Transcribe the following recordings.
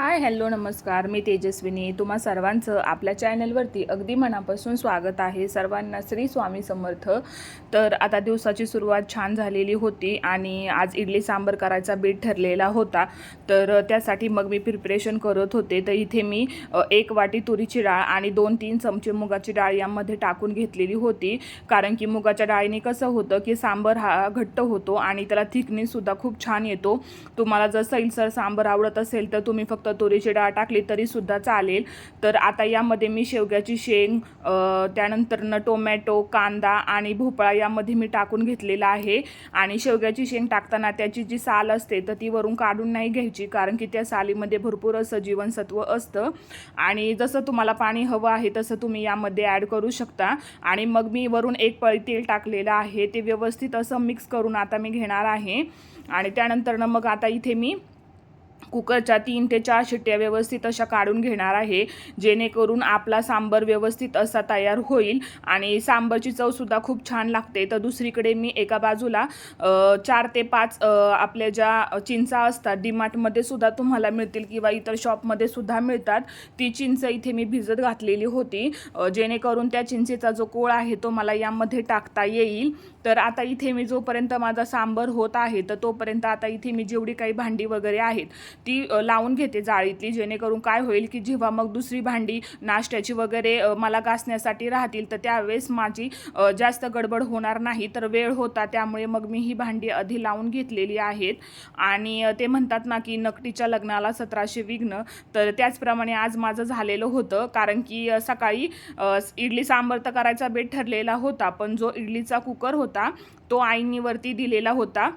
Hi hello नमस्कार. मी तेजस्विनी. तुम्हा सर्वांचं आपल्या चॅनलवरती अगदी मनापासून स्वागत आहे. सर्वांना श्री स्वामी समर्थ. तर आता दिवसाची सुरुवात छान झालेली होती आणि आज इडली सांबर करायचा बीट ठरलेला होता. तर त्यासाठी मग मी प्रिपरेशन करत होते. तर इथे मी एक वाटी तुरीची डाळ आणि दोन तीन चमचे मुगाची डाळ यामध्ये टाकून घेतलेली होती. कारण की मुगाच्या डाळीने कसं होतं की सांबर हा घट्ट होतो आणि त्याला थिकनेससुद्धा खूप छान येतो. तुम्हाला जर सैलसर सांबर आवडत असेल तर तुम्ही फक्त तुरीची डाळ टाकली तरीसुद्धा चालेल. तर आता यामध्ये मी शेवग्याची शेंग त्यानंतरनं टोमॅटो कांदा आणि भोपळा यामध्ये मी टाकून घेतलेला आहे. आणि शेवग्याची शेंग टाकताना त्याची जी साल असते तर ती वरून काढून नाही घ्यायची कारण की त्या सालीमध्ये भरपूर असं जीवनसत्व असतं. आणि जसं तुम्हाला पाणी हवं आहे तसं तुम्ही यामध्ये ॲड करू शकता. आणि मग मी वरून एक पळी तेल टाकलेलं आहे ते व्यवस्थित असं मिक्स करून आता मी घेणार आहे. आणि त्यानंतरनं मग आता इथे मी कुकरच्या तीन ते चार शिट्ट्या व्यवस्थित अशा काढून घेणार आहे जेणेकरून आपला सांबर व्यवस्थित असा तयार होईल आणि सांबरची चवसुद्धा खूप छान लागते. तर दुसरीकडे मी एका बाजूला चार ते पाच आपल्या ज्या चिंचा असतात डीमार्टमध्ये सुद्धा तुम्हाला मिळतील किंवा इतर शॉपमध्ये सुद्धा मिळतात. ती चिंच इथे मी भिजत घातलेली होती जेणेकरून त्या चिंचेचा जो कोळ आहे तो मला यामध्ये टाकता येईल. तर आता इथे मी जोपर्यंत माझा सांबर होत आहे तर तोपर्यंत आता इथे मी जेवढी काही भांडी वगैरे आहेत ती लावून घेते जाळीतली जेणेकरून काय होईल की जेव्हा मग दुसरी भांडी नाश्त्याची वगैरे मला घासण्यासाठी राहतील तर त्यावेळेस माझी जास्त गडबड होणार नाही. तर वेळ होता त्यामुळे मग मी ही भांडी आधी लावून घेतलेली आहेत. आणि ते म्हणतात ना की नकटीच्या लग्नाला सतराशे विघ्न. तर त्याचप्रमाणे आज माझं झालेलं होतं. कारण की सकाळी इडली सांबर तर करायचा बेट ठरलेला होता पण जो इडलीचा कुकर होता तो आईंनीवरती दिलेला होता.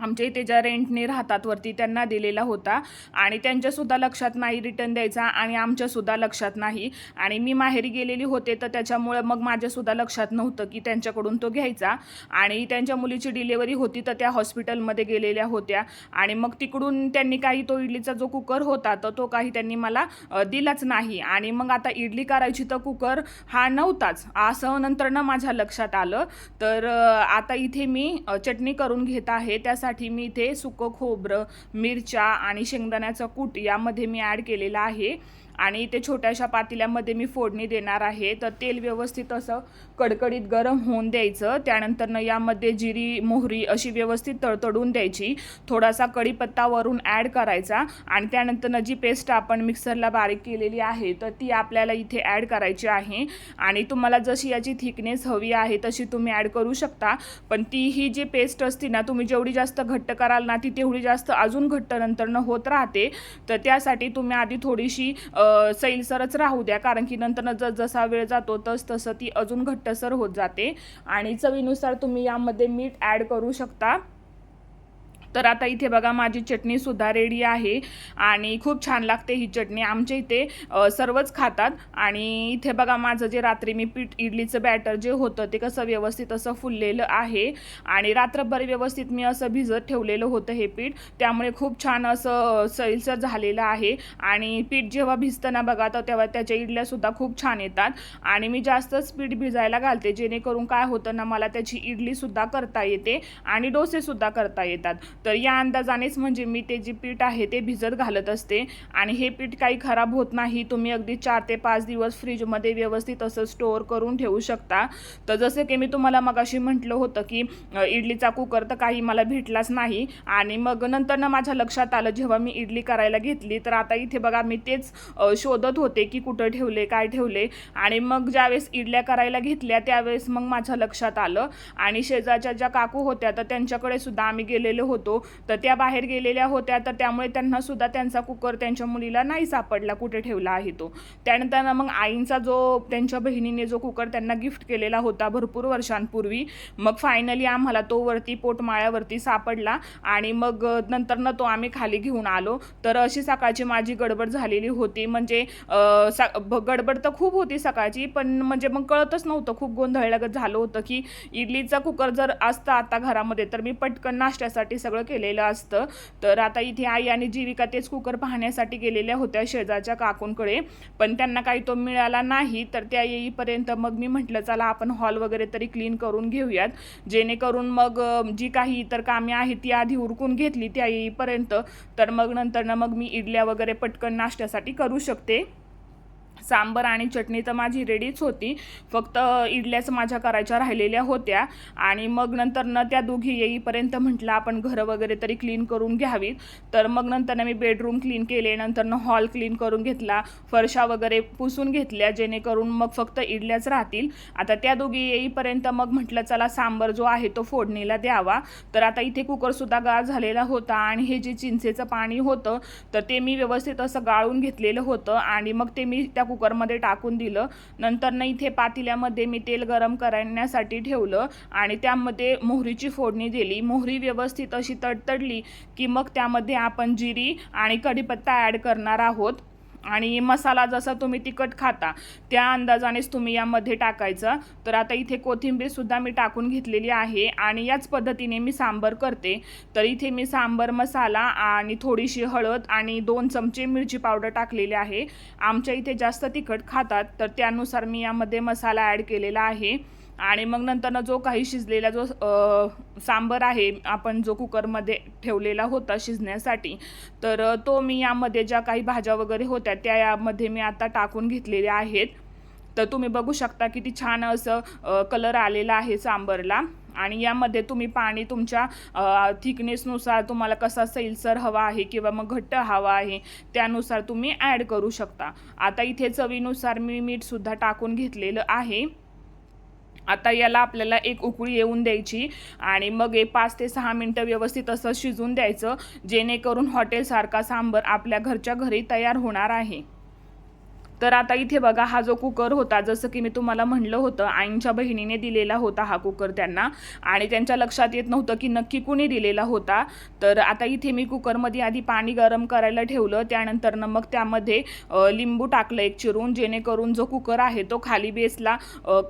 आमच्या इथे ज्या रेंटने राहतात वरती त्यांना दिलेला होता. आणि त्यांच्यासुद्धा लक्षात नाही रिटर्न द्यायचा आणि आमच्यासुद्धा लक्षात नाही. आणि मी माहेरी गेलेली होते तर त्याच्यामुळे मग माझ्यासुद्धा लक्षात नव्हतं की त्यांच्याकडून तो घ्यायचा. आणि त्यांच्या मुलीची डिलेवरी होती तर त्या हॉस्पिटलमध्ये गेलेल्या होत्या. आणि मग तिकडून त्यांनी काही तो इडलीचा जो कुकर होता तर तो काही त्यांनी मला दिलाच नाही. आणि मग आता इडली करायची तर कुकर हा नव्हताच. असं नंतरनं माझ्या लक्षात आलं. तर आता इथे मी चटणी करून घेत आहे. त्यासाठी मी इथे सुकं खोबरं मिरच्या आणि शेंगदाण्याचा कूट यामध्ये मी ॲड केलेला आहे. आणि ते छोट्याशा पातेल्यामध्ये मी फोडणी देणार आहे. तर तेल व्यवस्थित असं कडकडीत गरम होऊन द्यायचं. त्यानंतरनं यामध्ये जिरी मोहरी अशी व्यवस्थित तडतडून द्यायची. थोडासा कढीपत्ता वरून ॲड करायचा. आणि त्यानंतरनं जी पेस्ट आपण मिक्सरला बारीक केलेली आहे तर ती आपल्याला इथे ॲड करायची आहे. आणि तुम्हाला जशी याची थिकनेस हवी आहे तशी तुम्ही ॲड करू शकता. पण ती ही जी पेस्ट असते ना तुम्ही जेवढी जास्त घट्ट कराल ना ती तेवढी जास्त अजून घट्ट नंतरनं होत राहते. तर त्यासाठी तुम्ही आधी थोडीशी सैलसरच राहू द्या कारण की नंतर जस जसा वेळ जातो तस तसं ती अजून घट्टसर होत जाते. आणि चवीनुसार तुम्ही यामध्ये मीठ ॲड करू शकता. तर आता इथे बघा माझी चटणीसुद्धा रेडी आहे. आणि खूप छान लागते ही चटणी. आमच्या इथे सर्वच खातात. आणि इथे बघा माझं जे रात्री मी पीठ इडलीचं बॅटर जे होतं ते कसं व्यवस्थित असं फुललेलं आहे. आणि रात्रभर व्यवस्थित मी असं भिजत ठेवलेलं होतं हे पीठ. त्यामुळे खूप छान असं सैलसर झालेलं आहे. आणि पीठ जेव्हा भिजतं ना बघा तर तेव्हा त्याच्या इडल्यासुद्धा खूप छान येतात. आणि मी जास्तच पीठ भिजायला घालते. जेणेकरून काय होतं ना मला त्याची इडलीसुद्धा करता येते. आणि डोसेसुद्धा करता येतात. तर या अंदाजानेच म्हणजे मी ते जे पीठ आहे ते भिजत घालत असते. आणि हे पीठ काही खराब होत नाही. तुम्ही अगदी चार ते पाच दिवस फ्रीजमध्ये व्यवस्थित असं स्टोअर करून ठेवू शकता. तर जसं की मी तुम्हाला मगाशी म्हटलं होतं की इडलीचा कुकर तर काही मला भेटलाच नाही. आणि मग नंतर ना माझ्या लक्षात आलं जेव्हा मी इडली करायला घेतली तर आता इथे बघा मी तेच शोधत होते की कुठं ठेवले काय ठेवले. आणि मग ज्यावेळेस इडल्या करायला घेतल्या त्यावेळेस मग माझ्या लक्षात आलं. आणि शेजारच्या ज्या काकू होत्या तर त्यांच्याकडे सुद्धा आम्ही गेलेलो होतो. तर त्या बाहेर गेलेल्या होत्या तर त्यामुळे त्यांना सुद्धा त्यांचा कुकर त्यांच्या मुलीला नाही सापडला कुठे ठेवला आहे तो. त्यानंतर मग आईंचा जो त्यांच्या बहिणीने जो कुकर त्यांना गिफ्ट केलेला होता भरपूर वर्षांपूर्वी मग फायनली आम्हाला तो वरती पोटमाळ्यावरती सापडला आणि मग नंतरनं तो आम्ही खाली घेऊन आलो. तर अशी सकाळची माझी गडबड झालेली होती. म्हणजे सा- गडबड तर खूप होती सकाळची पण म्हणजे मग कळतच नव्हतं. खूप गोंधळल्यागत झालं होतं की इडलीचा कुकर जर असता आता घरामध्ये तर मी पटकन नाश्त्यासाठी सगळं सगळं केलेलं असतं. तर आता इथे आई आणि जीविका तेच कुकर पाहण्यासाठी गेलेल्या होत्या शेजारच्या काकूंकडे. पण त्यांना काही तो मिळाला नाही तर त्या येईपर्यंत मग मी म्हटलं चला आपण हॉल वगैरे तरी क्लीन करून घेऊयात. जेणेकरून मग जी काही इतर कामे आहेत ती आधी उरकून घेतली त्या येईपर्यंत. तर मग नंतर ना मग मी इडल्या वगैरे पटकन नाश्त्यासाठी करू शकते. सांबर आणि चटणी तर माझी रेडीच होती. फक्त इडल्याच माझ्या करायच्या राहिलेल्या होत्या. आणि मग नंतर न त्या दोघी येईपर्यंत म्हटलं आपण घरं वगैरे तरी क्लीन करून घ्यावीत. तर मग नंतर मी बेडरूम क्लीन केले नंतर हॉल क्लीन करून घेतला फरशा वगैरे पुसून घेतल्या जेणेकरून मग फक्त इडल्याच राहतील. आता त्या दोघी येईपर्यंत मग म्हटलं चला सांबर जो आहे तो फोडणीला द्यावा. तर आता इथे कुकरसुद्धा गाळ झालेला होता आणि हे जे चिंचेचं पाणी होतं तर ते मी व्यवस्थित असं गाळून घेतलेलं होतं. आणि मग ते मी त्या कुकरमध्ये टाकून दिलं. नंतर ना इथे पातेल्यामध्ये मी तेल गरम करण्यासाठी ठेवलं आणि त्यामध्ये मोहरीची फोडणी दिली. मोहरी व्यवस्थित अशी तडतडली की मग त्यामध्ये आपण जिरी आणि कढीपत्ता ॲड करणार आहोत. आणि मसाला जसा तुम्ही तिखट खाता त्या अंदाजानेच तुम्ही यामध्ये टाकायचं. तर आता इथे कोथिंबीरसुद्धा मी टाकून घेतलेली आहे आणि याच पद्धतीने मी सांबर करते. तर इथे मी सांबर मसाला आणि थोडीशी हळद आणि दोन चमचे मिरची पावडर टाकलेली आहे. आमच्या इथे जास्त तिखट खातात तर त्यानुसार मी यामध्ये मसाला ॲड केलेला आहे. आणि मग नंतर जो काही शिजलेला जो सांबर आहे आपण जो कुकरमध्ये ठेवलेला होता शिजण्यासाठी तर तो मी यामध्ये ज्या काही भाज्या वगैरे होत्या त्या यामध्ये मी आता टाकून घेतलेल्या आहेत. तर तुम्ही बघू शकता किती छान असं कलर आलेला आहे सांबरला. आणि यामध्ये तुम्ही पाणी तुमच्या थिकनेसनुसार तुम्हाला कसा सैलसर हवा आहे किंवा मग घट्ट हवा आहे त्यानुसार तुम्ही ॲड करू शकता. आता इथे चवीनुसार मी मीठसुद्धा टाकून घेतलेलं आहे. आता याला आपल्याला एक उकळी येऊन द्यायची आणि मग एक पाच ते सहा मिनटं व्यवस्थित असं शिजून द्यायचं जेणेकरून हॉटेलसारखा सांबर आपल्या घरच्या घरी तयार होणार आहे. तर आता इथे बघा हा जो कुकर होता जसं की मी तुम्हाला म्हणलं होतं आईंच्या बहिणीने दिलेला होता हा कुकर त्यांना. आणि त्यांच्या लक्षात येत नव्हतं की नक्की कुणी दिलेला होता. तर आता इथे मी कुकरमध्ये आधी पाणी गरम करायला ठेवलं. त्यानंतरनं मग त्यामध्ये लिंबू टाकलं एक चिरून जेणेकरून जो कुकर आहे तो खाली बेसला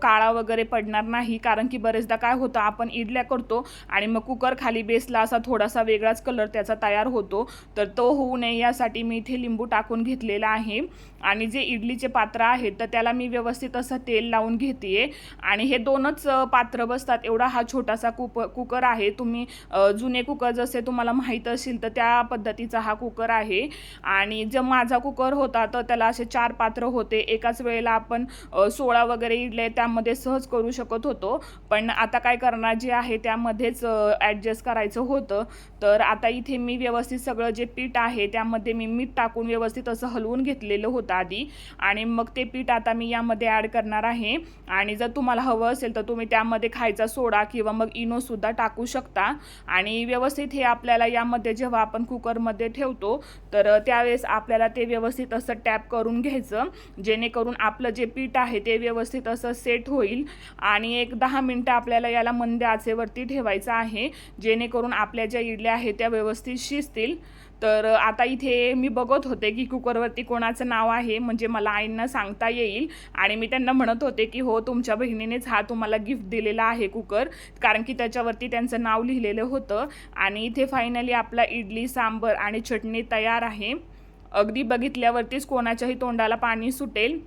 काळा वगैरे पडणार नाही. कारण की बरेचदा काय होतं आपण इडल्या करतो आणि मग कुकर खाली बेसला असा थोडासा वेगळाच कलर त्याचा तयार होतो. तर तो होऊ नये यासाठी मी इथे लिंबू टाकून घेतलेला आहे. आणि जे इड इडलीचे पात्र आहेत तर त्याला मी व्यवस्थित असं तेल लावून घेते आणि हे दोनच पात्र बसतात. एवढा हा छोटासा कुप कुकर आहे. तुम्ही जुने कुकर जसे तुम्हाला माहीत असेल तर त्या पद्धतीचा हा कुकर आहे. आणि जर माझा कुकर होता तर त्याला असे चार पात्र होते. एकाच वेळेला आपण सोळा वगैरे इडले त्यामध्ये सहज करू शकत होतो. पण आता काय करणार जे आहे त्यामध्येच ॲडजस्ट करायचं होतं. तर आता इथे मी व्यवस्थित सगळं जे पीठ आहे त्यामध्ये मी मीठ टाकून व्यवस्थित असं हलवून घेतलेलं होतं आधी. आणि मग ते पीठ आता मी यामध्ये ॲड करणार आहे. आणि जर तुम्हाला हवं असेल तर तुम्ही त्यामध्ये खायचा सोडा किंवा मग इनोसुद्धा टाकू शकता. आणि व्यवस्थित हे आपल्याला यामध्ये जेव्हा आपण कुकरमध्ये ठेवतो तर त्यावेळेस आपल्याला ते व्यवस्थित असं टॅप करून घ्यायचं. जेणेकरून आपलं जे पीठ आहे ते व्यवस्थित असं सेट होईल. आणि एक दहा मिनटं आपल्याला याला मंद आचेवरती ठेवायचं आहे. जेणेकरून आपल्या ज्या इडल्या आहेत त्या व्यवस्थित शिजतील. तर आता इथे मी बघत होते की कुकरवरती कोणाचं नाव आहे म्हणजे मला आईंना सांगता येईल. आणि मी त्यांना म्हणत होते की हो तुमच्या बहिणीनेच हा तुम्हाला गिफ्ट दिलेला आहे कुकर. कारण की त्याच्यावरती त्यांचं नाव लिहिलेलं होतं. आणि इथे फायनली आपला इडली सांबर आणि चटणी तयार आहे. अगदी बघितल्यावरतीच कोणाच्याही तोंडाला पाणी सुटेल.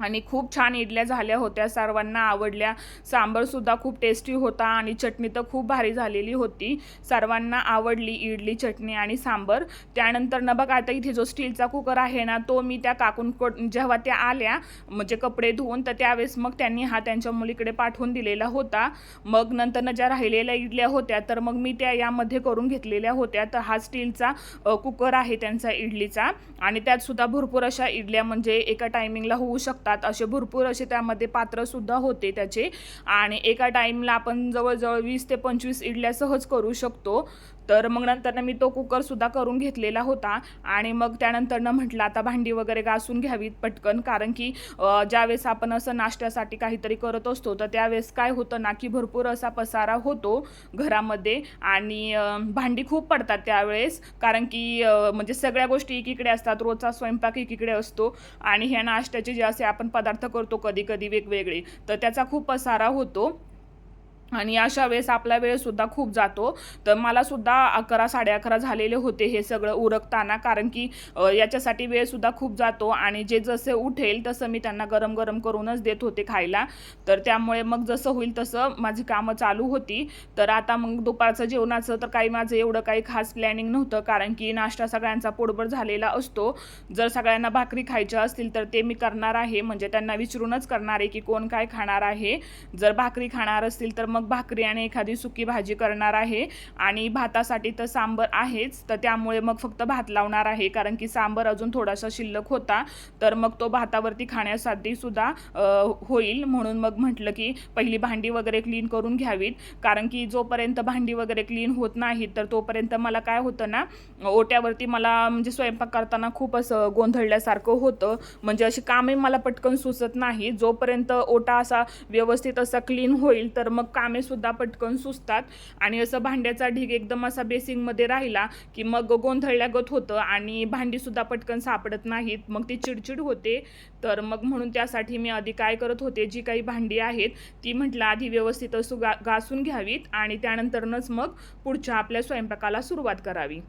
आणि खूप छान इडल्या झाल्या होत्या सर्वांना आवडल्या. सांबरसुद्धा खूप टेस्टी होता आणि चटणी तर खूप भारी झालेली होती. सर्वांना आवडली इडली चटणी आणि सांबर. त्यानंतर न बघ आता इथे जो स्टीलचा कुकर आहे ना तो मी त्या काकूंकड जेव्हा त्या आल्या म्हणजे कपडे धुवून तर त्यावेळेस मग त्यांनी हा त्यांच्या मुलीकडे पाठवून दिलेला होता. मग नंतर ज्या राहिलेल्या इडल्या होत्या तर मग मी त्या यामध्ये करून घेतलेल्या होत्या. तर हा स्टीलचा कुकर आहे त्यांचा इडलीचा. आणि त्यात सुद्धा भरपूर अशा इडल्या म्हणजे एका टायमिंगला होऊ शकतात. असे भरपूर असे त्यामध्ये पात्रसुद्धा होते त्याचे. आणि एका टाईमला आपण जवळजवळ वीस ते पंचवीस इडल्या सहज करू शकतो. तर मग नंतरनं मी तो कुकरसुद्धा करून घेतलेला होता. आणि मग त्यानंतरनं म्हटलं आता भांडी वगैरे घासून घ्यावीत पटकन. कारण की ज्यावेळेस आपण असं नाश्त्यासाठी काहीतरी करत असतो तर त्यावेळेस काय होतं ना की भरपूर असा पसारा होतो घरामध्ये. आणि भांडी खूप पडतात त्यावेळेस. कारण की म्हणजे सगळ्या गोष्टी एकीकडे असतात. रोजचा स्वयंपाक एकीकडे असतो. आणि ह्या नाश्त्याचे जे असे आपण पदार्थ करतो कधी कधी वेगवेगळे तर त्याचा खूप पसारा होतो. आणि अशा वेळेस आपला वेळसुद्धा खूप जातो. तर मला सुद्धा अकरा साडे अकरा झालेले होते हे सगळं उरकताना कारण की याच्यासाठी वेळसुद्धा खूप जातो आणि जे जसे उठेल तसं मी त्यांना गरम गरम करूनच देत होते खायला. तर त्यामुळे मग जसं होईल तसं माझी कामं चालू होती. तर आता मग दुपारचं जेवणाचं तर काही माझं एवढं काही खास प्लॅनिंग नव्हतं कारण की नाश्ता सगळ्यांचा पोटभर झालेला असतो. जर सगळ्यांना भाकरी खायच्या असतील तर ते मी करणार आहे. म्हणजे त्यांना विचारूनच करणार आहे की कोण काय खाणार आहे. जर भाकरी खाणार असतील तर मग भाकरी आणि एखादी सुकी भाजी करणार आहे. आणि भातासाठी तर सांबर आहेच तर त्यामुळे मग फक्त भात लावणार आहे. कारण की सांबर अजून थोडासा शिल्लक होता तर मग तो भातावरती खाण्यासाठी सुद्धा होईल. म्हणून मग म्हटलं की पहिली भांडी वगैरे क्लीन करून घ्यावीत. कारण की जोपर्यंत भांडी वगैरे क्लीन होत नाहीत तर तोपर्यंत मला काय होतं ना ओट्यावरती मला म्हणजे स्वयंपाक करताना खूप असं गोंधळल्यासारखं होतं. म्हणजे अशी कामे मला पटकन सुचत नाही जोपर्यंत ओटा असा व्यवस्थित असा क्लीन होईल तर मग कामेसुद्धा पटकन सुचतात आणि असं भांड्याचा ढीग एकदम असा बेसिंगमध्ये राहिला की मग गोंधळल्यागत होतं आणि भांडीसुद्धा पटकन सापडत नाहीत. मग ती चिडचिड होते. तर मग म्हणून त्यासाठी मी आधी काय करत होते जी काही भांडी आहेत ती म्हटलं आधी व्यवस्थित असू गा घासून घ्यावीत आणि त्यानंतरनच मग पुढच्या आपल्या स्वयंपाकाला सुरुवात करावी.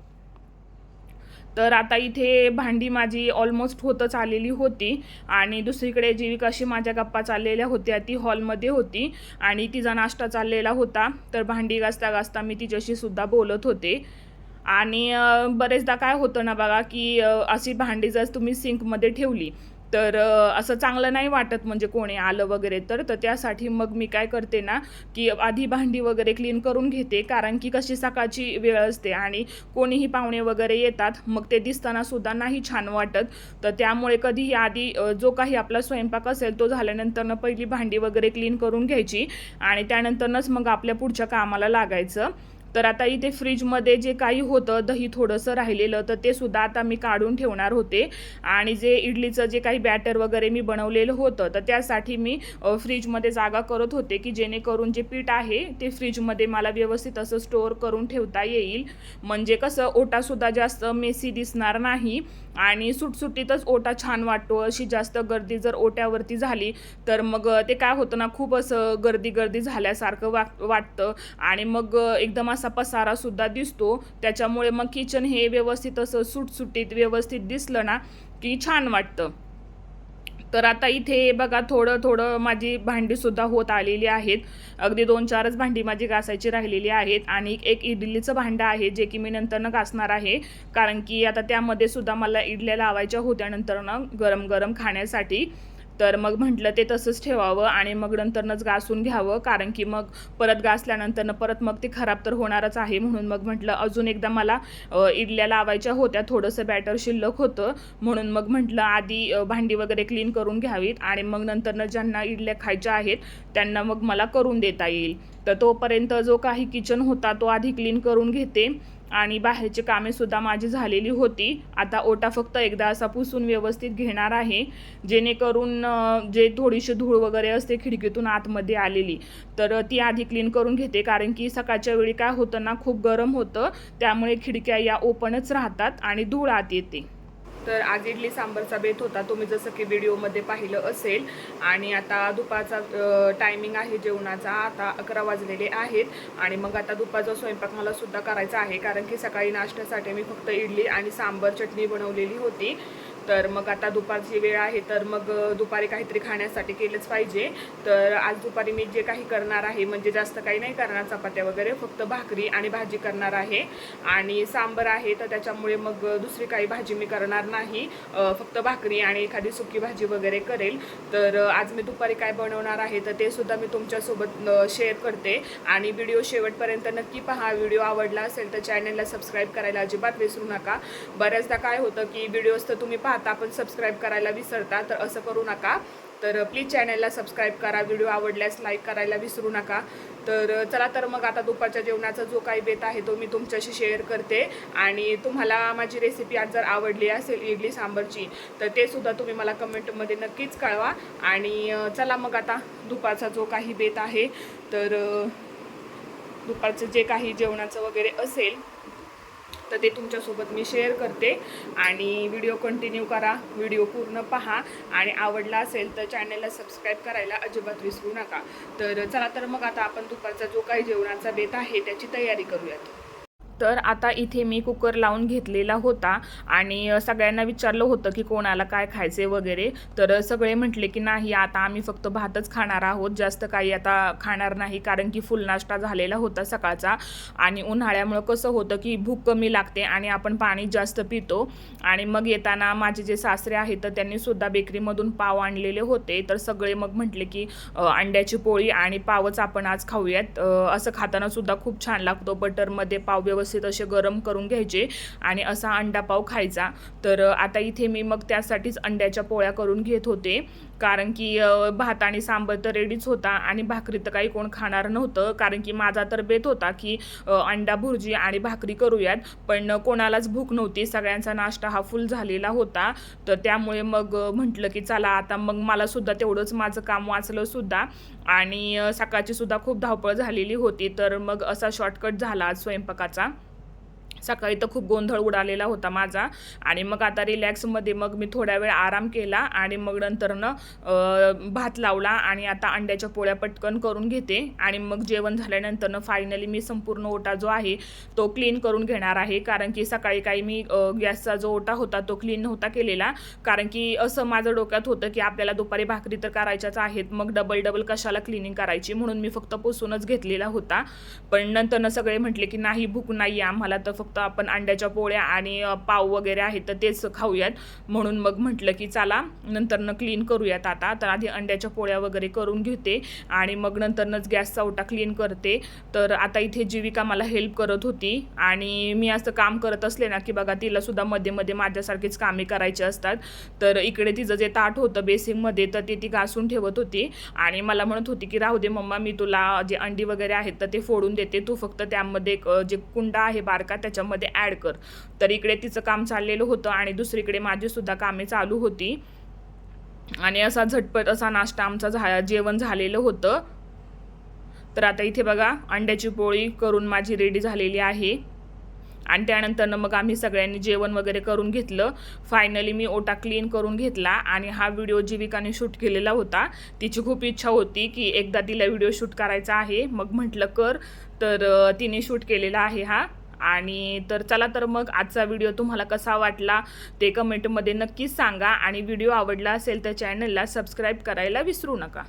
तर आता इथे भांडी माझी ऑलमोस्ट होतच आलेली होती आणि दुसरीकडे जी कशी माझ्या गप्पा चाललेल्या होत्या ती हॉलमध्ये होती आणि तिचा नाश्ता चाललेला होता. तर भांडी घासता घासता मी तिच्याशी सुद्धा बोलत होते. आणि बरेचदा काय होतं ना बघा की अशी भांडी जर तुम्ही सिंकमध्ये ठेवली तर असं चांगलं नाही वाटत म्हणजे कोणी आलं वगैरे तर तर त्यासाठी मग मी काय करते ना की आधी भांडी वगैरे क्लीन करून घेते कारण की कशी सकाळची वेळ असते आणि कोणीही पाहुणे वगैरे येतात मग ते दिसताना सुद्धा नाही छान वाटत. तर त्यामुळे कधीही आधी जो काही आपला स्वयंपाक असेल तो झाल्यानंतरनं पहिली भांडी वगैरे क्लीन करून घ्यायची आणि त्यानंतरनंच मग आपल्या पुढच्या कामाला लागायचं. तर आता इथे फ्रीजमध्ये जे काही होतं दही थोडंसं राहिलेलं तर ते सुद्धा आता मी काढून ठेवणार होते. आणि जे इडलीचं जे काही बॅटर वगैरे मी बनवलेलं होतं तर त्यासाठी मी फ्रीजमध्ये जागा करत होते की जेणेकरून जे पीठ आहे ते फ्रीजमध्ये मला व्यवस्थित असं स्टोअर करून ठेवता येईल. म्हणजे कसं ओटासुद्धा जास्त मेसी दिसणार नाही आणि सुटसुटीतच ओटा छान वाटतो. अशी जास्त गर्दी जर ओट्यावरती झाली तर मग ते काय होतं ना खूप असं गर्दी गर्दी झाल्यासारखं वाट वाटतं. आणि मग एकदम असं असा पसारासुद्धा दिसतो. त्याच्यामुळे मग किचन हे व्यवस्थित असं सुटसुटीत व्यवस्थित दिसलं ना की छान वाटतं. तर आता इथे बघा थोडं थोडं माझी भांडीसुद्धा होत आलेली आहेत. अगदी दोन चारच भांडी माझी घासायची राहिलेली आहेत. आणि एक इडलीचं भांडं आहे जे की मी नंतरनं घासणार आहे. कारण की आता त्यामध्ये सुद्धा मला इडल्या लावायच्या होत्या नंतरनं गरम गरम खाण्यासाठी. तर मग म्हटलं ते तसंच ठेवावं आणि मग नंतरनंच घासून घ्यावं कारण की मग परत घासल्यानंतरनं परत मग ते खराब तर होणारच आहे म्हणून मग म्हटलं अजून एकदा मला इडल्या लावायच्या होत्या थोडंसं बॅटर शिल्लक होतं म्हणून मग म्हटलं आधी भांडी वगैरे क्लीन करून घ्यावीत आणि मग नंतरनं ज्यांना इडल्या खायच्या आहेत त्यांना मग मला करून देता येईल. तर तोपर्यंत जो काही किचन होता तो आधी क्लीन करून घेते. आणि बाहेरची कामेसुद्धा माझी झालेली होती. आता ओटा फक्त एकदा असा पुसून व्यवस्थित घेणार आहे जेणेकरून जे थोडीशी धूळ वगैरे असते खिडकीतून आतमध्ये आलेली तर ती आधी क्लीन करून घेते. कारण की सकाळच्या वेळी काय होतं ना खूप गरम होतं. त्यामुळे खिडक्या या ओपनच राहतात आणि धूळ आत येते. तर आज इडली सांबारचा बेत होता. तुम्ही जसं की व्हिडिओमध्ये पाहिलं असेल. आणि आता दुपारचा टायमिंग आहे जेवणाचा. आता अकरा वाजलेले आहेत. आणि मग आता दुपारचा स्वयंपाक मला सुद्धा करायचा आहे. कारण की सकाळी नाश्त्यासाठी मी फक्त इडली आणि सांबर चटणी बनवलेली होती. तर मग आता दुपारची वेळ आहे तर मग दुपारी काहीतरी खाण्यासाठी केलंच पाहिजे. तर आज दुपारी मी जे काही करणार आहे म्हणजे जास्त काही नाही करणार चपात्या वगैरे फक्त भाकरी आणि भाजी करणार आहे. आणि सांबर आहे तर त्याच्यामुळे मग दुसरी काही भाजी मी करणार नाही. फक्त भाकरी आणि एखादी सुकी भाजी वगैरे करेल. तर आज मी दुपारी काय बनवणार आहे तर ते सुद्धा मी तुमच्यासोबत शेअर करते. आणि व्हिडिओ शेवटपर्यंत नक्की पहा व्हिडिओ आवडला असेल तर चॅनलला सबस्क्राईब करायला अजिबात विसरू नका. बऱ्याचदा काय होतं की व्हिडिओज तर तुम्ही पाहता आपण सबस्क्राईब करायला विसरता तर असं करू नका. तर प्लीज चॅनलला सबस्क्राईब करा व्हिडिओ आवडल्यास लाईक करायला विसरू नका. तर चला तर मग आता दुपारच्या जेवणाचा जो काही बेत आहे तो मी तुमच्याशी शेअर करते. आणि तुम्हाला माझी रेसिपी आज जर आवडली असेल इडली सांबरची तर ते सुद्धा तुम्ही मला कमेंटमध्ये नक्कीच कळवा. आणि चला मग आता दुपारचा जो काही बेत आहे तर दुपारचं जे काही जेवणाचं वगैरे असेल तर ते तुमच्यासोबत मी शेअर करते. आणि व्हिडिओ कंटिन्यू करा. व्हिडिओ पूर्ण पहा. आणि आवडला असेल तर चॅनलला सबस्क्राईब करायला अजिबात विसरू नका. तर चला तर मग आता आपण दुपारचा जो काही जेवणाचा बेत आहे त्याची तयारी करूयात. तर आता इथे मी कुकर लावून घेतलेला होता आणि सगळ्यांना विचारलं होतं की कोणाला काय खायचे वगैरे. तर सगळे म्हटले की नाही आता आम्ही फक्त भातच खाणार आहोत. जास्त काही आता खाणार नाही कारण की फुल नाश्ता झालेला होता सकाळचा. आणि उन्हाळ्यामुळं कसं होतं की भूक कमी लागते आणि आपण पाणी जास्त पितो. आणि मग येताना माझे जे सासरे आहेत तर त्यांनी सुद्धा बेकरीमधून पाव आणलेले होते. तर सगळे मग म्हटले की अंड्याची पोळी आणि पावच आपण आज खाऊयात. असं खाताना सुद्धा खूप छान लागतो. बटरमध्ये पाव व्यवस्थित असे गरम करून घ्यायचे आणि असा अंडा पाव खायचा. तर आता इथे मी मग त्यासाठीच अंड्याच्या पोळ्या करून घेत होते. कारण की भात आणि सांबर तर रेडीच होता आणि भाकरी तर काही कोण खाणार नव्हतं. कारण की माझा तर बेत होता की अंडा भुर्जी आणि भाकरी करूयात. पण कोणालाच भूक नव्हती. सगळ्यांचा नाश्ता हा फुल झालेला होता. तर त्यामुळे मग म्हटलं की चला आता मग मलासुद्धा तेवढंच माझं काम वाचलं सुद्धा. आणि सकाळची सुद्धा खूप धावपळ झालेली होती तर मग असा शॉर्टकट झाला आज स्वयंपाकाचा. सकाळी तर खूप गोंधळ उडालेला होता माझा. आणि मग आता रिलॅक्समध्ये मग मी थोड्या वेळ आराम केला आणि मग नंतरनं भात लावला आणि आता अंड्याच्या पोळ्या पटकन करून घेते. आणि मग जेवण झाल्यानंतरनं फायनली मी संपूर्ण ओटा जो आहे तो क्लीन करून घेणार आहे. कारण की सकाळी काही मी गॅसचा जो ओटा होता तो क्लीन नव्हता केलेला. कारण की असं माझं डोक्यात होतं की आपल्याला दुपारी भाकरी तर करायच्याच आहेत. मग डबल डबल कशाला क्लिनिंग करायची? म्हणून मी फक्त पुसूनच घेतलेला होता. पण नंतरनं सगळे म्हटले की नाही भूक नाही आम्हाला. तर फक्त आपण अंड्याच्या पोळ्या आणि पाव वगैरे आहेत तर तेच खाऊयात. म्हणून मग म्हटलं की चला नंतरनं क्लीन करूयात आता. तर आधी अंड्याच्या पोळ्या वगैरे करून घेते आणि मग नंतरनंच गॅसचा ओटा क्लीन करते. तर आता इथे जीविका मला हेल्प करत होती आणि मी असं काम करत असले ना की बघा तिला सुद्धा मध्ये मध्ये माझ्यासारखीच कामे करायची असतात. तर इकडे तिचं जे ताट होतं बेसिंगमध्ये तर ते ती घासून ठेवत होती आणि मला म्हणत होती की राहू दे मम्मा मी तुला जे अंडी वगैरे आहेत तर ते फोडून देते. तू फक्त त्यामध्ये एक, जे कुंडा आहे बारका त्याच्या त्याच्यामध्ये ॲड कर. तर इकडे तिचं काम चाललेलं होतं आणि दुसरीकडे माझीसुद्धा कामे चालू होती. आणि असा झटपट असा नाश्ता आमचा झा जेवण झालेलं होतं. तर आता इथे बघा अंड्याची पोळी करून माझी रेडी झालेली आहे. आणि त्यानंतरनं मग आम्ही सगळ्यांनी जेवण वगैरे करून घेतलं. फायनली मी ओटा क्लीन करून घेतला आणि हा व्हिडिओ जीविकाने शूट केलेला होता. तिची खूप इच्छा होती की एकदा तिला व्हिडिओ शूट करायचा आहे. मग म्हटलं कर. तर तिने शूट केलेला आहे हा. आणि तर चला तर मग आजचा व्हिडिओ तुम्हाला कसा वाटला ते कमेंटमध्ये नक्कीच सांगा. आणि व्हिडिओ आवडला असेल तर चॅनलला सबस्क्राईब करायला विसरू नका.